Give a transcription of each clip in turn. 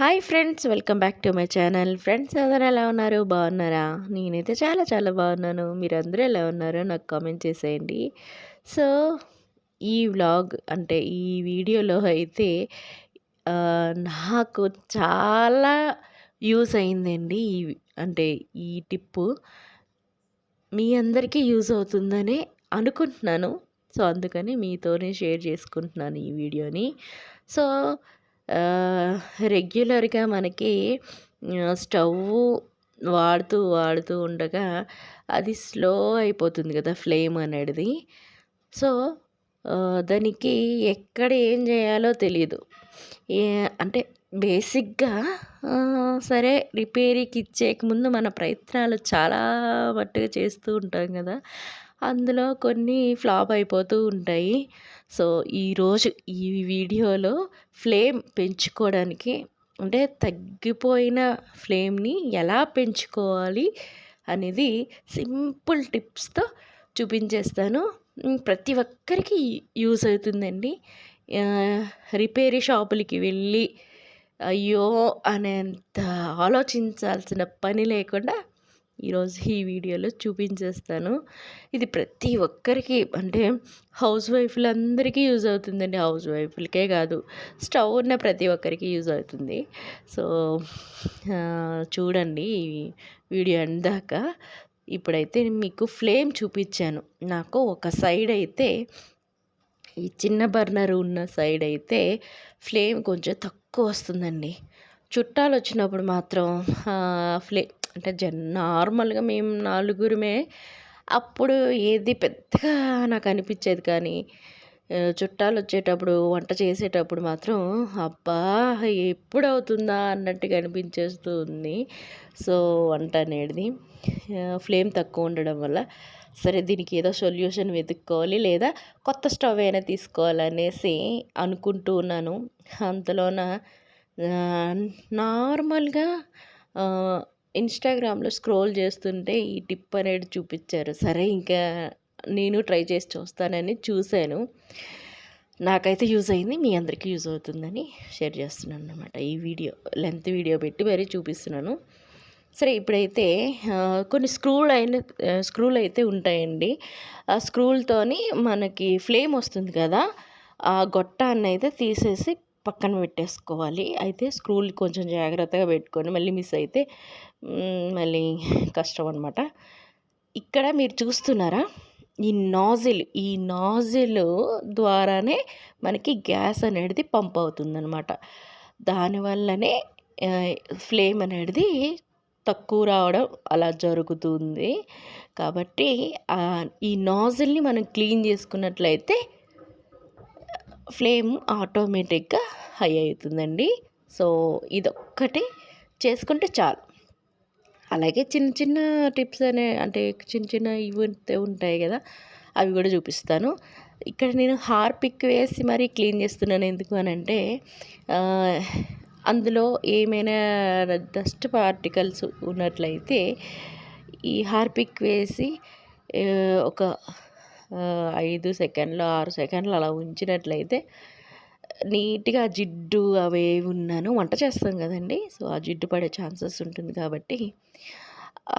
Hi friends welcome back to my channel. Friends అందరూ ఎలా ఉన్నారు? బాగున్నారా? నేనైతే చాలా చాలా బాగున్నాను. మీరందరూ ఎలా ఉన్నారో నాకు కామెంట్ చేసేయండి. సో ఈ వ్లాగ్ అంటే ఈ వీడియోలో అయితే నాకు చాలా యూస్ అయిందండి ఈ అంటే ఈ టిప్పు. మీ అందరికీ యూజ్ అవుతుందని అనుకుంటున్నాను. సో అందుకని మీతోనే షేర్ చేసుకుంటున్నాను ఈ వీడియోని. సో రెగ్యులర్గా మనకి స్టవ్ వాడుతూ వాడుతూ ఉండగా అది స్లో అయిపోతుంది కదా ఫ్లేమ్ అనేది. సో దానికి ఎక్కడ ఏం చేయాలో తెలియదు ఏ అంటే బేసిక్గా సరే రిపేరీకి ఇచ్చేక ముందు మన ప్రయత్నాలు చాలా మట్టుగా చేస్తూ ఉంటాం కదా. అందులో కొన్ని ఫ్లాప్ అయిపోతూ ఉంటాయి. సో ఈరోజు ఈ వీడియోలో ఫ్లేమ్ పెంచుకోవడానికి అంటే తగ్గిపోయిన ఫ్లేమ్ని ఎలా పెంచుకోవాలి అనేది సింపుల్ టిప్స్తో చూపించేస్తాను. ప్రతి ఒక్కరికి యూస్ అవుతుందండి. రిపేరీ షాపులకి వెళ్ళి అయ్యో అనేంత ఆలోచించాల్సిన పని లేకుండా ఈరోజు ఈ వీడియోలో చూపించేస్తాను. ఇది ప్రతి ఒక్కరికి అంటే హౌస్ వైఫ్లందరికీ యూజ్ అవుతుందండి. హౌస్ వైఫ్లకే కాదు స్టవ్ ఉన్న ప్రతి ఒక్కరికి యూజ్ అవుతుంది. సో చూడండి ఈ వీడియో అందాక. ఇప్పుడైతే మీకు ఫ్లేమ్ చూపించాను. నాకు ఒక సైడ్ అయితే ఈ చిన్న బర్నర్ ఉన్న సైడ్ అయితే ఫ్లేమ్ కొంచెం తక్కువ వస్తుందండి. చుట్టాలు వచ్చినప్పుడు మాత్రం ఫ్లే అంటే జన్ నార్మల్గా మేము నలుగురమే అప్పుడు ఏది పెద్దగా నాకు అనిపించేది కానీ చుట్టాలు వచ్చేటప్పుడు వంట చేసేటప్పుడు మాత్రం అబ్బా ఎప్పుడు అవుతుందా అన్నట్టుగా అనిపించేస్తూ ఉంది సో వంట అనేది ఫ్లేమ్ తక్కువ ఉండడం వల్ల సరే దీనికి ఏదో సొల్యూషన్ వెతుక్కోవాలి లేదా కొత్త స్టవ్ అయినా తీసుకోవాలనేసి అనుకుంటూ ఉన్నాను. అంతలోన నార్మల్గా ఇన్స్టాగ్రామ్లో స్క్రోల్ చేస్తుంటే ఈ టిప్ అనేది చూపించారు. సరే ఇంకా నేను ట్రై చేసి చూస్తానని చూశాను. నాకైతే యూజ్ అయింది మీ అందరికీ యూజ్ అవుతుందని షేర్ చేస్తున్నాను అనమాట ఈ వీడియో లెంత్ వీడియో పెట్టి మరీ చూపిస్తున్నాను. సరే ఇప్పుడైతే కొన్ని స్క్రూలు అయిన స్క్రూలు అయితే ఉంటాయండి. ఆ స్క్రూలతోని మనకి ఫ్లేమ్ వస్తుంది కదా ఆ గొట్టాన్ని అయితే తీసేసి పక్కన పెట్టేసుకోవాలి. అయితే స్క్రూలు కొంచెం జాగ్రత్తగా పెట్టుకొని మళ్ళీ మిస్ అయితే మళ్ళీ కష్టం అనమాట ఇక్కడ మీరు చూస్తున్నారా? ఈ నాజిల్ ఈ నాజిల్ ద్వారానే మనకి గ్యాస్ అనేది పంప్ అవుతుందన్నమాట. దానివల్లనే ఫ్లేమ్ అనేది తక్కువ రావడం అలా జరుగుతుంది. కాబట్టి ఈ నాజిల్ని మనం క్లీన్ చేసుకున్నట్లయితే ఫ్లేమ్ ఆటోమేటిక్గా హై అవుతుందండి. సో ఇదొక్కటి చేసుకుంటే చాలు. అలాగే చిన్న చిన్న టిప్స్ అనే అంటే చిన్న చిన్న ఇవి ఉంటాయి కదా అవి కూడా చూపిస్తాను. ఇక్కడ నేను హార్పిక్ వేసి మరీ క్లీన్ చేస్తున్నాను ఎందుకు అని అంటే అందులో ఏమైనా డస్ట్ పార్టికల్స్ ఉన్నట్లయితే ఈ హార్పిక్ వేసి ఒక ఐదు సెకండ్లు ఆరు సెకండ్లు అలా ఉంచినట్లయితే నీట్గా జిడ్డు అవే ఉన్నాను వంట చేస్తాం కదండి. సో ఆ జిడ్డు పడే ఛాన్సెస్ ఉంటుంది కాబట్టి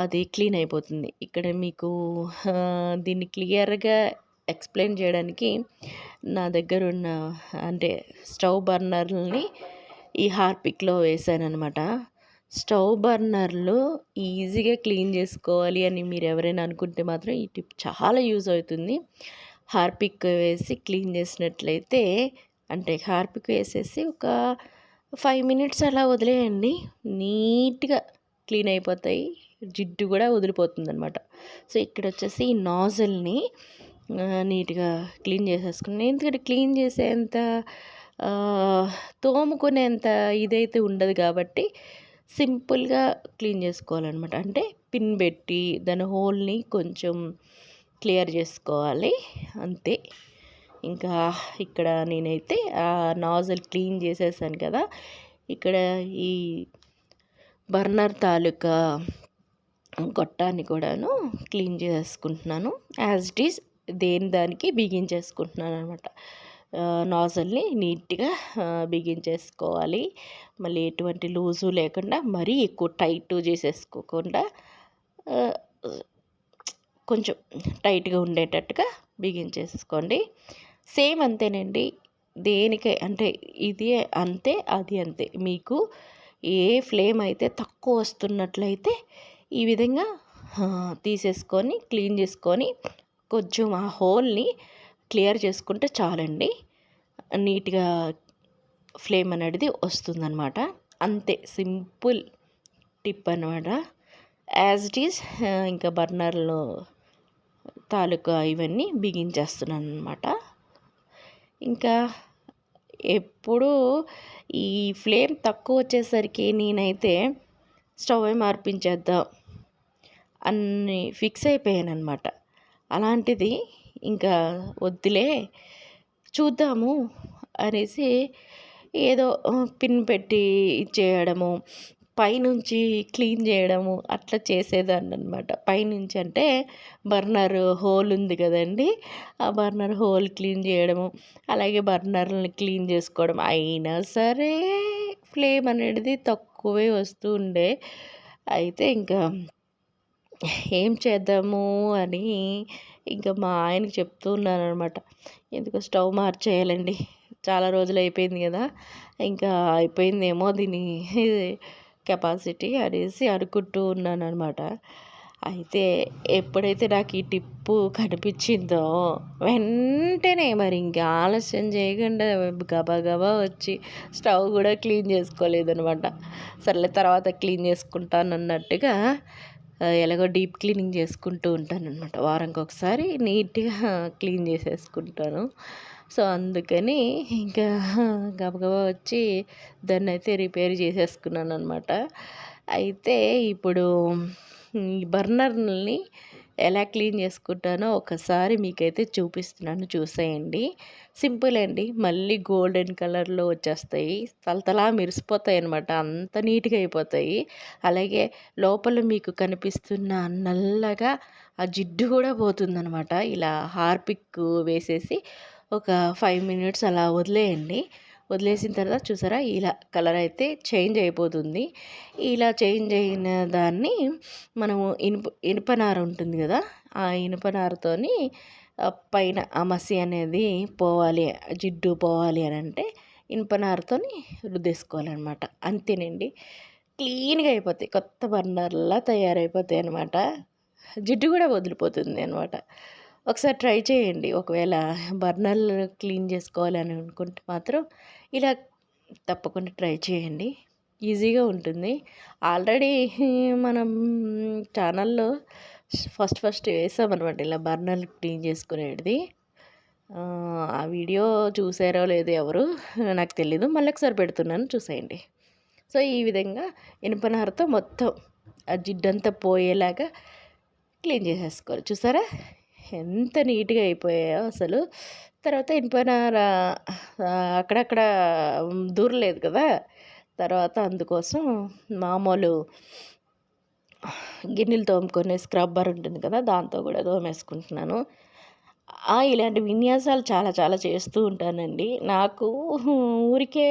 అది క్లీన్ అయిపోతుంది. ఇక్కడ మీకు దీన్ని క్లియర్గా ఎక్స్ప్లెయిన్ చేయడానికి నా దగ్గర ఉన్న అంటే స్టవ్ బర్నర్ని ఈ హార్పిక్లో వేసాను అనమాట స్టవ్ బర్నర్లో ఈజీగా క్లీన్ చేసుకోవాలి అని మీరు ఎవరైనా అనుకుంటే మాత్రం ఈ టిప్ చాలా యూజ్ అవుతుంది. హార్పిక్ వేసి క్లీన్ చేసినట్లయితే అంటే హార్పిక్ వేసేసి ఒక ఫైవ్ మినిట్స్ అలా వదిలేయండి. నీట్గా క్లీన్ అయిపోతాయి. జిడ్డు కూడా వదిలిపోతుంది అనమాట సో ఇక్కడ వచ్చేసి ఈ నాజల్ని నీట్గా క్లీన్ చేసేసుకుని ఎందుకంటే క్లీన్ చేసేంత తోముకునేంత ఇదైతే ఉండదు కాబట్టి సింపుల్గా క్లీన్ చేసుకోవాలన్నమాట. అంటే పిన్ పెట్టి దాని హోల్ని కొంచెం క్లియర్ చేసుకోవాలి. అంతే. ఇంకా ఇక్కడ నేనైతే ఆ నాజల్ క్లీన్ చేసేసాను కదా. ఇక్కడ ఈ బర్నర్ తాలూకా గొట్టాన్ని కూడాను క్లీన్ చేసుకుంటున్నాను. యాజ్ ఇట్ ఈస్ దేని దానికి బిగించేసుకుంటున్నాను అనమాట నాజల్ని నీట్గా బిగించేసుకోవాలి. మళ్ళీ ఎటువంటి లూజు లేకుండా మరీ ఎక్కువ టైట్ చేసేసుకోకుండా కొంచెం టైట్గా ఉండేటట్టుగా బిగించేసుకోండి. సేమ్ అంతేనండి. దేనికై అంటే ఇది అంతే అది అంతే. మీకు ఏ ఫ్లేమ్ అయితే తక్కువ వస్తున్నట్లయితే ఈ విధంగా తీసేసుకొని క్లీన్ చేసుకొని కొంచెం ఆ హోల్ని క్లియర్ చేసుకుంటే చాలండి. నీట్గా ఫ్లేమ్ అనేది వస్తుందన్నమాట. అంతే సింపుల్ టిప్ అనమాట యాజ్ ఇట్ ఈస్ ఇంకా బర్నర్లో తాలూకా ఇవన్నీ బిగించేస్తున్నాను అనమాట ఇంకా ఎప్పుడూ ఈ ఫ్లేమ్ తక్కువ వచ్చేసరికి నేనైతే స్టవ్ మార్పించేద్దాం అన్ని ఫిక్స్ అయిపోయాను అనమాట అలాంటిది ఇంకా వద్దులే చూద్దాము అనేసి ఏదో పిన్ పెట్టి చేయడము పైనుంచి క్లీన్ చేయడము అట్లా చేసేదాన్ని అనమాట పైనుంచి అంటే బర్నర్ హోల్ ఉంది కదండి ఆ బర్నర్ హోల్ క్లీన్ చేయడము అలాగే బర్నర్ని క్లీన్ చేసుకోవడం. అయినా సరే ఫ్లేమ్ అనేది తక్కువే వస్తూ ఉండే. అయితే ఇంకా ఏం చేద్దాము అని ఇంకా మా ఆయనకి చెప్తూ ఉన్నాను అనమాట ఎందుకు స్టవ్ మార్చేయాలండి. చాలా రోజులు అయిపోయింది కదా. ఇంకా అయిపోయిందేమో దీని కెపాసిటీ అనేసి అనుకుంటూ ఉన్నాను అనమాట అయితే ఎప్పుడైతే నాకు ఈ టిప్పు కనిపించిందో వెంటనే మరి ఇంకా ఆలస్యం చేయకుండా గబా గబా వచ్చి స్టవ్ కూడా క్లీన్ చేసుకోలేదనమాట సర్లే తర్వాత క్లీన్ చేసుకుంటాను అన్నట్టుగా ఎలాగో డీప్ క్లీనింగ్ చేసుకుంటూ ఉంటాను అనమాట వారానికి ఒకసారి నీట్గా క్లీన్ చేసేసుకుంటాను. సో అందుకని ఇంకా గబగబా వచ్చి దాన్ని అయితే రిపేర్ చేసేసుకున్నాను అనమాట అయితే ఇప్పుడు ఈ బర్నర్ని ఎలా క్లీన్ చేసుకుంటానో ఒకసారి మీకైతే చూపిస్తున్నాను చూసేయండి. సింపుల్ అండి. మళ్ళీ గోల్డెన్ కలర్లో వచ్చేస్తాయి. తలతలా మెరిసిపోతాయి అనమాట అంత నీట్గా అయిపోతాయి. అలాగే లోపల మీకు కనిపిస్తున్న నల్లగా ఆ జిడ్డు కూడా పోతుందనమాట ఇలా హార్పిక్ వేసేసి ఒక ఫైవ్ మినిట్స్ అలా వదిలేయండి. వదిలేసిన తర్వాత చూసారా ఇలా కలర్ అయితే చేంజ్ అయిపోతుంది. ఇలా చేంజ్ అయిన దాన్ని మనము ఇనుప ఇనుపనార ఉంటుంది కదా ఆ ఇనుపనారతోని పైన ఆ మసి అనేది పోవాలి జిడ్డు పోవాలి అని అంటే ఇనుపనారతోని రుద్దేసుకోవాలన్నమాట. అంతేనండి. క్లీన్గా అయిపోతాయి కొత్త బర్నర్లా తయారైపోతాయి అనమాట జిడ్డు కూడా వదిలిపోతుంది అనమాట ఒకసారి ట్రై చేయండి. ఒకవేళ బర్నర్లు క్లీన్ చేసుకోవాలని అనుకుంటే మాత్రం ఇలా తప్పకుండా ట్రై చేయండి. ఈజీగా ఉంటుంది. ఆల్రెడీ మనం ఛానల్లో ఫస్ట్ ఫస్ట్ వేసామన్నమాట ఇలా బర్నర్ క్లీన్ చేసుకునేది ఆ వీడియో చూసారో లేదో ఎవరు నాకు తెలీదు. మళ్ళీ ఒకసారి పెడుతున్నాను చూసేయండి. సో ఈ విధంగా ఇనుపనారతో మొత్తం ఆ జిడ్డంతా పోయేలాగా క్లీన్ చేసేసుకోవాలి. చూసారా? ఎంత నీట్గా అయిపోయాయో అసలు. తర్వాత ఇనుపనార అక్కడక్కడ దూరలేదు కదా. తర్వాత అందుకోసం మామూలు గిన్నెలు తోముకునే స్క్రబ్బర్ ఉంటుంది కదా దాంతో కూడా తోమేసుకుంటున్నాను. ఇలాంటి విన్యాసాలు చాలా చాలా చేస్తూ ఉంటానండి. నాకు ఊరికే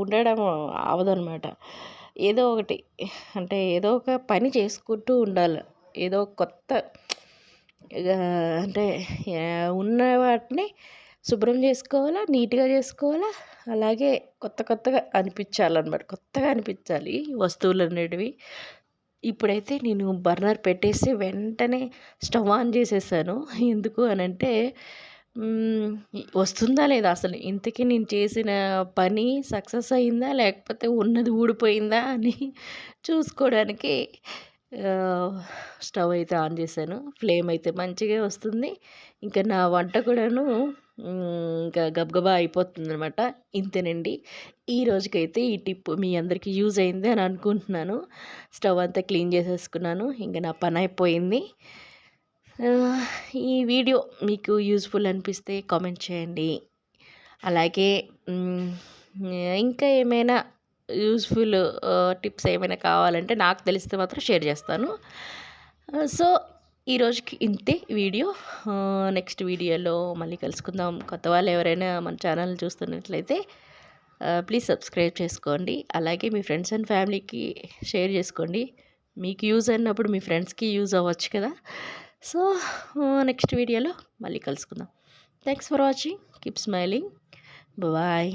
ఉండడం అవదనమాట. ఏదో ఒకటి అంటే ఏదో ఒక పని చేసుకుంటూ ఉండాలి. ఏదో కొత్త అంటే ఉన్న వాటిని శుభ్రం చేసుకోవాలా నీట్గా చేసుకోవాలా అలాగే కొత్త కొత్తగా అనిపించాలన్నమాట. కొత్తగా అనిపించాలి వస్తువులు అనేటివి ఇప్పుడైతే నేను బర్నర్ పెట్టేసి వెంటనే స్టవ్ ఆన్ చేసేసాను. ఎందుకు అని అంటే వస్తుందా లేదా అసలు? ఇంతకీ నేను చేసిన పని సక్సెస్ అయిందా? లేకపోతే ఉన్నది ఊడిపోయిందా అని చూసుకోవడానికి స్టవ్ అయితే ఆన్ చేశాను. ఫ్లేమ్ అయితే మంచిగా వస్తుంది. ఇంకా నా వంట కూడాను ఇంకా గబగబా అయిపోతుంది అనమాట ఇంతేనండి. ఈ రోజుకైతే ఈ టిప్ మీ అందరికీ యూజ్ అయింది అని అనుకుంటున్నాను. స్టవ్ అంతా క్లీన్ చేసేసుకున్నాను. ఇంకా నా పని అయిపోయింది. ఈ వీడియో మీకు యూజ్ఫుల్ అనిపిస్తే కామెంట్ చేయండి. అలాగే ఇంకా ఏమైనా యూస్ఫుల్ టిప్స్ ఏమైనా కావాలంటే నాకు తెలిస్తే మాత్రం షేర్ చేస్తాను. సో ఈ రోజుకి ఇంతే వీడియో. నెక్స్ట్ వీడియోలో మళ్ళీ కలుసుకుందాం. కొత్త వాళ్ళు ఎవరైనా మన ఛానల్ చూస్తున్నట్లయితే ప్లీజ్ సబ్స్క్రైబ్ చేసుకోండి. అలాగే మీ ఫ్రెండ్స్ అండ్ ఫ్యామిలీకి షేర్ చేసుకోండి. మీకు యూజ్ అయినప్పుడు మీ ఫ్రెండ్స్కి యూజ్ అవ్వచ్చు కదా. సో నెక్స్ట్ వీడియోలో మళ్ళీ కలుసుకుందాం. Thanks for watching keep smiling bye